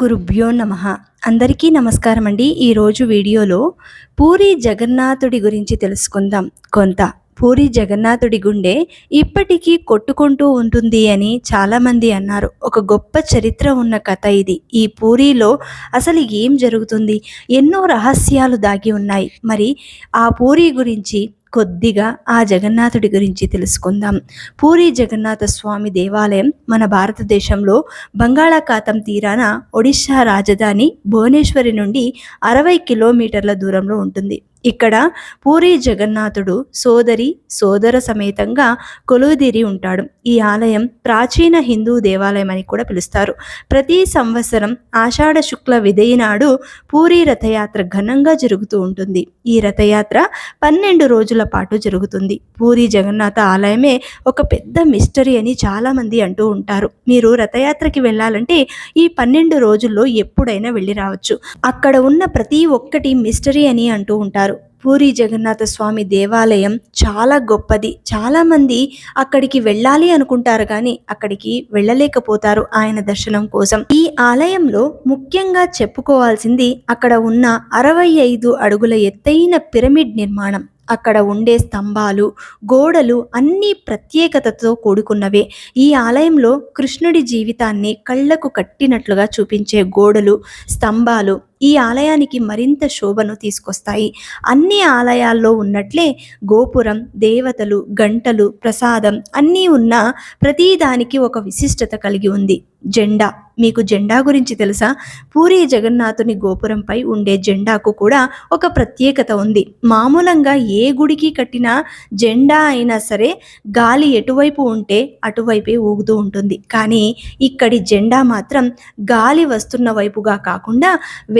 గురుభ్యో నమ. అందరికీ నమస్కారం అండి. ఈరోజు వీడియోలో పూరి జగన్నాథుడి గురించి తెలుసుకుందాం. కొంత పూరి జగన్నాథుడి గుండె ఇప్పటికీ కొట్టుకుంటూ ఉంటుంది అని చాలామంది అన్నారు. ఒక గొప్ప చరిత్ర ఉన్న కథ ఇది. ఈ పూరిలో అసలు ఏం జరుగుతుంది? ఎన్నో రహస్యాలు దాగి ఉన్నాయి. మరి ఆ పూరి గురించి కొద్దిగా ఆ జగన్నాథుడి గురించి తెలుసుకుందాం. పూరి జగన్నాథ స్వామి దేవాలయం మన భారతదేశంలో బంగాళాఖాతం తీరాన ఒడిశా రాజధాని భువనేశ్వరి నుండి అరవై కిలోమీటర్ల దూరంలో ఉంటుంది. ఇక్కడ పూరి జగన్నాథుడు సోదరి సోదర సమేతంగా కొలువుదీరి ఉంటాడు. ఈ ఆలయం ప్రాచీన హిందూ దేవాలయం అని కూడా పిలుస్తారు. ప్రతి సంవత్సరం ఆషాఢ శుక్ల విధేయ నాడు పూరి రథయాత్ర ఘనంగా జరుగుతూ ఉంటుంది. ఈ రథయాత్ర పన్నెండు రోజుల పాటు జరుగుతుంది. పూరి జగన్నాథ ఆలయమే ఒక పెద్ద మిస్టరీ అని చాలామంది అంటూ ఉంటారు. మీరు రథయాత్రకి వెళ్ళాలంటే ఈ పన్నెండు రోజుల్లో ఎప్పుడైనా వెళ్ళి రావచ్చు. అక్కడ ఉన్న ప్రతి ఒక్కటి మిస్టరీ అని అంటూ ఉంటారు. పూరి జగన్నాథ స్వామి దేవాలయం చాలా గొప్పది. చాలామంది అక్కడికి వెళ్ళాలి అనుకుంటారు కానీ అక్కడికి వెళ్ళలేకపోతారు ఆయన దర్శనం కోసం. ఈ ఆలయంలో ముఖ్యంగా చెప్పుకోవాల్సింది అక్కడ ఉన్న అరవై ఐదు అడుగుల ఎత్తైన పిరమిడ్ నిర్మాణం. అక్కడ ఉండే స్తంభాలు గోడలు అన్నీ ప్రత్యేకతతో కూడుకున్నవే. ఈ ఆలయంలో కృష్ణుడి జీవితాన్ని కళ్ళకు కట్టినట్లుగా చూపించే గోడలు స్తంభాలు ఈ ఆలయానికి మరింత శోభను తీసుకొస్తాయి. అన్ని ఆలయాల్లో ఉన్నట్లే గోపురం దేవతలు గంటలు ప్రసాదం అన్నీ ఉన్న ప్రతిదానికి ఒక విశిష్టత కలిగి ఉంది. జెండా. మీకు జెండా గురించి తెలుసా? పూరి జగన్నాథుని గోపురంపై ఉండే జెండాకు కూడా ఒక ప్రత్యేకత ఉంది. మామూలంగా ఏ గుడికి కట్టిన జెండా అయినా సరే గాలి ఎటువైపు ఉంటే అటువైపే ఊగుతూ ఉంటుంది. కానీ ఇక్కడి జెండా మాత్రం గాలి వస్తున్న వైపుగా కాకుండా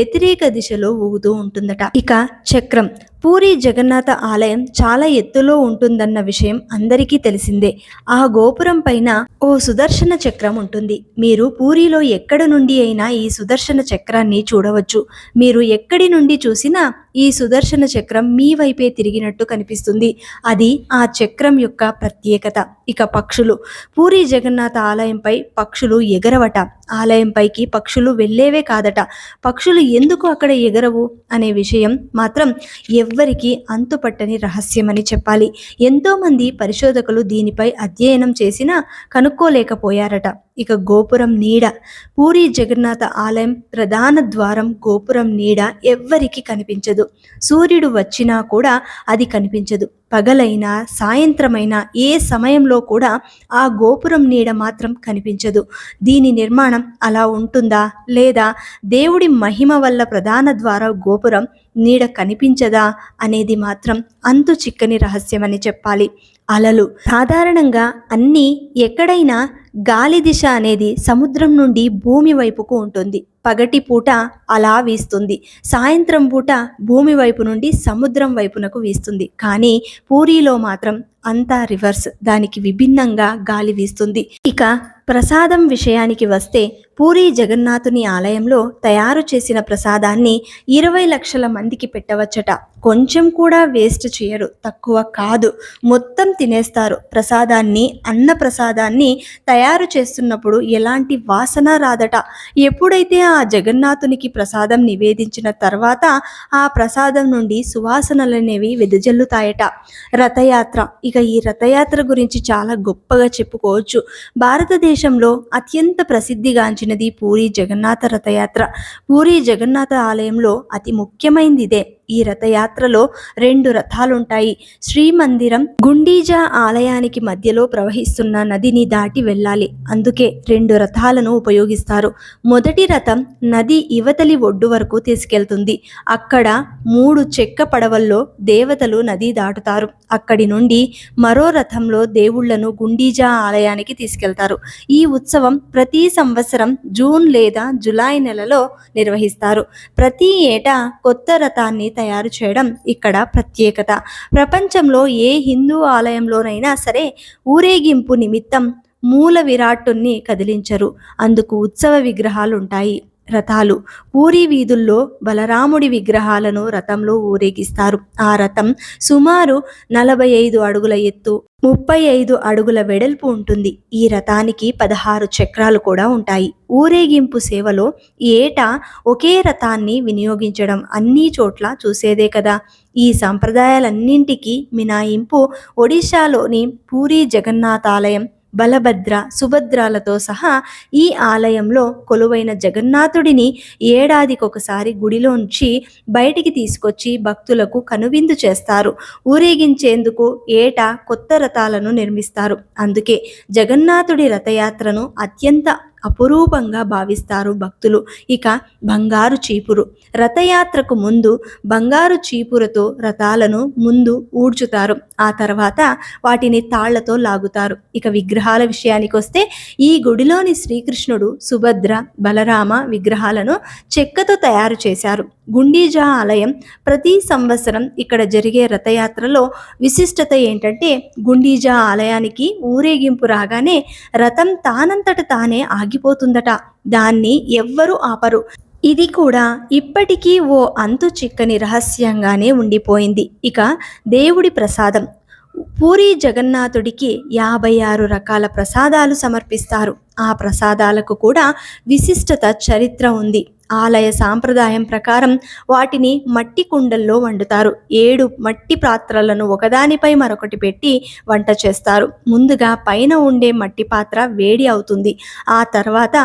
వ్యతిరేక దిశలో ఊగుతూ ఉంటుందట. ఇక చక్రం పూరి జగన్నాథ ఆలయం చాలా ఎత్తులో ఉంటుందన్న విషయం అందరికీ తెలిసిందే. ఆ గోపురం పైన ఓ సుదర్శన చక్రం ఉంటుంది. మీరు పూరిలో ఎక్కడ నుండి అయినా ఈ సుదర్శన చక్రాన్ని చూడవచ్చు. మీరు ఎక్కడి నుండి చూసినా ఈ సుదర్శన చక్రం మీ వైపే తిరిగినట్టు కనిపిస్తుంది. అది ఆ చక్రం యొక్క ప్రత్యేకత. ఇక పక్షులు. పూరి జగన్నాథ ఆలయంపై పక్షులు ఎగరవట. ఆలయంపైకి పక్షులు వెళ్ళేవే కాదట. పక్షులు ఎందుకు అక్కడ ఎగరవు అనే విషయం మాత్రం ఎవ్వరికీ అంతుపట్టని రహస్యమని చెప్పాలి. ఎంతోమంది పరిశోధకులు దీనిపై అధ్యయనం చేసినా కనుక్కోలేకపోయారట. ఇక గోపురం నీడ. పూరి జగన్నాథ ఆలయం ప్రధాన ద్వారం గోపురం నీడ ఎవ్వరికి కనిపించదు. సూర్యుడు వచ్చినా కూడా అది కనిపించదు. పగలైనా సాయంత్రమైనా ఏ సమయంలో కూడా ఆ గోపురం నీడ మాత్రం కనిపించదు. దీని నిర్మాణం అలా ఉంటుందా? లేదా దేవుడి మహిమ వల్ల ప్రధాన ద్వార గోపురం నీడ కనిపించదా? అనేది మాత్రం అంతు చిక్కని రహస్యమని చెప్పాలి. అలలు. సాధారణంగా అన్నీ ఎక్కడైనా గాలి దిశ అనేది సముద్రం నుండి భూమి వైపుకు ఉంటుంది. పగటి పూట అలా వీస్తుంది. సాయంత్రం పూట భూమి వైపు నుండి సముద్రం వైపునకు వీస్తుంది. కానీ పూరిలో మాత్రం అంతా రివర్స్. దానికి విభిన్నంగా గాలి వీస్తుంది. ఇక ప్రసాదం విషయానికి వస్తే పూరి జగన్నాథుని ఆలయంలో తయారు చేసిన ప్రసాదాన్ని ఇరవై లక్షల మందికి పెట్టవచ్చట. కొంచెం కూడా వేస్ట్ చేయరు. తక్కువ కాదు. మొత్తం తినేస్తారు. ప్రసాదాన్ని అన్న ప్రసాదాన్ని తయారు చేస్తున్నప్పుడు ఎలాంటి వాసన రాదట. ఎప్పుడైతే ఆ ఆ జగన్నాథునికి ప్రసాదం నివేదించిన తర్వాత ఆ ప్రసాదం నుండి సువాసనలనేవి వెదజల్లుతాయట. రథయాత్ర. ఇక ఈ రథయాత్ర గురించి చాలా గొప్పగా చెప్పుకోవచ్చు. భారతదేశంలో అత్యంత ప్రసిద్ధిగాంచినది పూరి జగన్నాథ రథయాత్ర. పూరి జగన్నాథ ఆలయంలో అతి ముఖ్యమైనది ఇదే ఈ రథయాత్రలో రెండు రథాలుంటాయి. శ్రీమందిరం గుండీజా ఆలయానికి మధ్యలో ప్రవహిస్తున్న నదిని దాటి వెళ్ళాలి. అందుకే రెండు రథాలను ఉపయోగిస్తారు. మొదటి రథం నది ఇవతలి ఒడ్డు వరకు తీసుకెళ్తుంది. అక్కడ మూడు చెక్క పడవల్లో దేవతలు నది దాటుతారు. అక్కడి నుండి మరో రథంలో దేవుళ్ళను గుండీజా ఆలయానికి తీసుకెళ్తారు. ఈ ఉత్సవం ప్రతి సంవత్సరం జూన్ లేదా జులై నెలలో నిర్వహిస్తారు. ప్రతి ఏటా కొత్త రథాన్ని తయారు చేయడం ఇక్కడ ప్రత్యేకత. ప్రపంచంలో ఏ హిందూ ఆలయంలోనైనా సరే ఊరేగింపు నిమిత్తం మూల విరాట్టుని కదిలించరు. అందుకు ఉత్సవ విగ్రహాలు ఉంటాయి రథాలు. పూరి వీధుల్లో బలరాముడి విగ్రహాలను రథంలో ఊరేగిస్తారు. ఆ రథం సుమారు నలభై ఐదు అడుగుల ఎత్తు ముప్పై ఐదు అడుగుల వెడల్పు ఉంటుంది. ఈ రథానికి పదహారు చక్రాలు కూడా ఉంటాయి. ఊరేగింపు సేవలో ఏటా ఒకే రథాన్ని వినియోగించడం అన్ని చోట్ల చూసేదే కదా. ఈ సంప్రదాయాలన్నింటికీ మినాయింపు ఒడిశాలోని పూరి జగన్నాథాలయం బలభద్ర సుభద్రాలతో సహా ఈ ఆలయంలో కొలువైన జగన్నాథుడిని ఏడాదికొకసారి గుడిలోంచి బయటికి తీసుకొచ్చి భక్తులకు కనువిందు చేస్తారు. ఊరేగించేందుకు ఏటా కొత్త రథాలను నిర్మిస్తారు. అందుకే జగన్నాథుడి రథయాత్రను అత్యంత అపురూపంగా భావిస్తారు భక్తులు. ఇక బంగారు చీపురు. రథయాత్రకు ముందు బంగారు చీపురతో రథాలను ముందు ఊడ్చుతారు. ఆ తర్వాత వాటిని తాళ్ళతో లాగుతారు. ఇక విగ్రహాల విషయానికి వస్తే ఈ గుడిలోని శ్రీకృష్ణుడు సుభద్ర బలరామ విగ్రహాలను చెక్కతో తయారు చేశారు. గుండీజా ఆలయం ప్రతి సంవత్సరం ఇక్కడ జరిగే రథయాత్రలో విశిష్టత ఏంటంటే గుండీజా ఆలయానికి ఊరేగింపు రాగానే రథం తానంతట తానే ఆగిపోతుందట. దాన్ని ఎవ్వరూ ఆపరు. ఇది కూడా ఇప్పటికీ ఓ అంతు చిక్కని రహస్యంగానే ఉండిపోయింది. ఇక దేవుడి ప్రసాదం. పూరి జగన్నాథుడికి యాభై ఆరు రకాల ప్రసాదాలు సమర్పిస్తారు. ఆ ప్రసాదాలకు కూడా విశిష్టత చరిత్ర ఉంది. ఆలయ సాంప్రదాయం ప్రకారం వాటిని మట్టి కుండల్లో వండుతారు. ఏడు మట్టి పాత్రలను ఒకదానిపై మరొకటి పెట్టి వంట చేస్తారు. ముందుగా పైన ఉండే మట్టి పాత్ర వేడి అవుతుంది. ఆ తర్వాత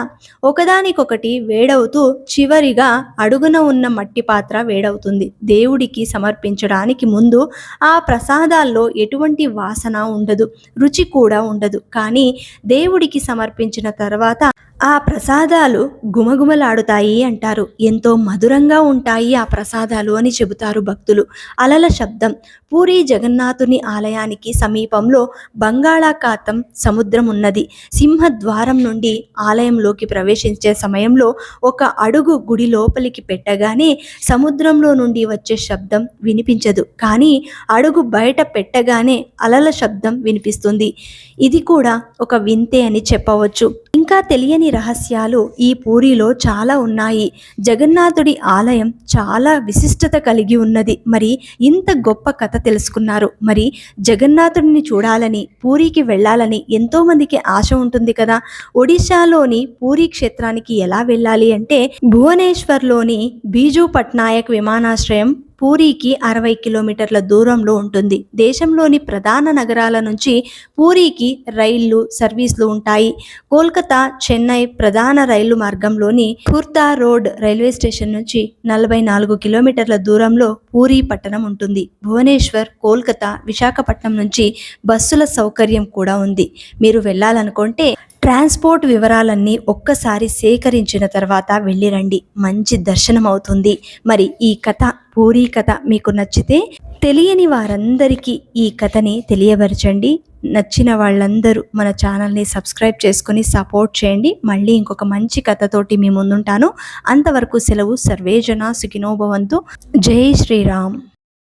ఒకదానికొకటి వేడవుతూ చివరిగా అడుగున ఉన్న మట్టి పాత్ర వేడవుతుంది. దేవుడికి సమర్పించడానికి ముందు ఆ ప్రసాదాల్లో ఎటువంటి వాసన ఉండదు. రుచి కూడా ఉండదు. కానీ దేవుడికి సమర్పించిన తర్వాత ఆ ప్రసాదాలు గుమగుమలాడుతాయి అంటారు. ఎంతో మధురంగా ఉంటాయి ఆ ప్రసాదాలు అని చెబుతారు భక్తులు. అలల శబ్దం. పూరి జగన్నాథుని ఆలయానికి సమీపంలో బంగాళాఖాతం సముద్రం ఉన్నది సింహద్వారం నుండి ఆలయంలోకి ప్రవేశించే సమయంలో ఒక అడుగు గుడి లోపలికి పెట్టగానే సముద్రంలో నుండి వచ్చే శబ్దం వినిపించదు. కానీ అడుగు బయట పెట్టగానే అలల శబ్దం వినిపిస్తుంది. ఇది కూడా ఒక వింతే అని చెప్పవచ్చు. ఇంకా తెలియని రహస్యాలు ఈ పూరిలో చాలా ఉన్నాయి. జగన్నాథుడి ఆలయం చాలా విశిష్టత కలిగి ఉన్నది. మరి ఇంత గొప్ప కథ తెలుసుకున్నారు. మరి జగన్నాథుడిని చూడాలని పూరికి వెళ్ళాలని ఎంతోమందికి ఆశ ఉంటుంది కదా? ఒడిశాలోని పూరి క్షేత్రానికి ఎలా వెళ్ళాలి అంటే భువనేశ్వర్లోని బీజు పట్నాయక్ విమానాశ్రయం పూరికి అరవై కిలోమీటర్ల దూరంలో ఉంటుంది. దేశంలోని ప్రధాన నగరాల నుంచి పూరికి రైళ్ళు సర్వీసులు ఉంటాయి. కోల్కతా చెన్నై ప్రధాన రైలు మార్గంలోని ఖుర్దా రోడ్ రైల్వే స్టేషన్ నుంచి నలభై నాలుగు కిలోమీటర్ల దూరంలో పూరి పట్టణం ఉంటుంది. భువనేశ్వర్ కోల్కతా విశాఖపట్నం నుంచి బస్సుల సౌకర్యం కూడా ఉంది. మీరు వెళ్ళాలనుకుంటే ట్రాన్స్పోర్ట్ వివరాలన్నీ ఒక్కసారి సేకరించిన తర్వాత వెళ్ళిరండి. మంచి దర్శనం అవుతుంది మరి ఈ కథ పూరీ కథ మీకు నచ్చితే తెలియని వారందరికీ ఈ కథని తెలియపరచండి. నచ్చిన వాళ్ళందరూ మన ఛానల్ని సబ్స్క్రైబ్ చేసుకుని సపోర్ట్ చేయండి. మళ్ళీ ఇంకొక మంచి కథతోటి మీ ముందుంటాను. అంతవరకు సెలవు. సర్వేజన సుఖినోభవంతో జై శ్రీరామ్.